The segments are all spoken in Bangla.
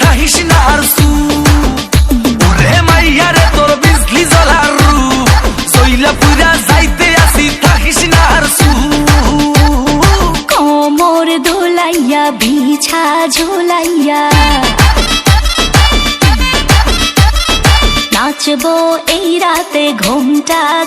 কাহিস না আর সু। ওরে তোর বিজলি রু। সইলা পুরা যাইতে আসি থাকিস না আর সু। কোমর দোলাইয়া, বিছা ঝোলাইয়া। নাচবো এই রাতে, ঘুমটা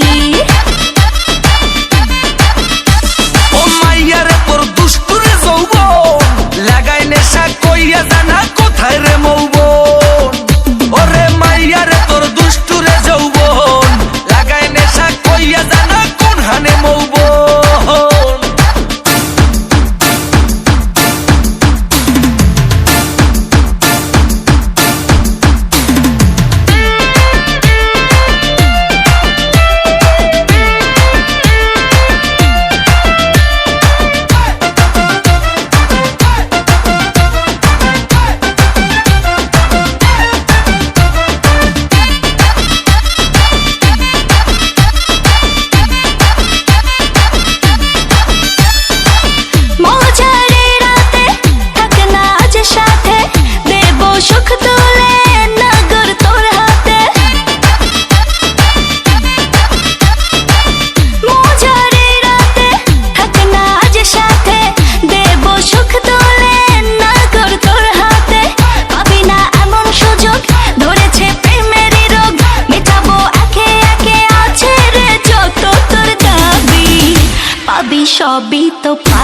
সবই সবই পা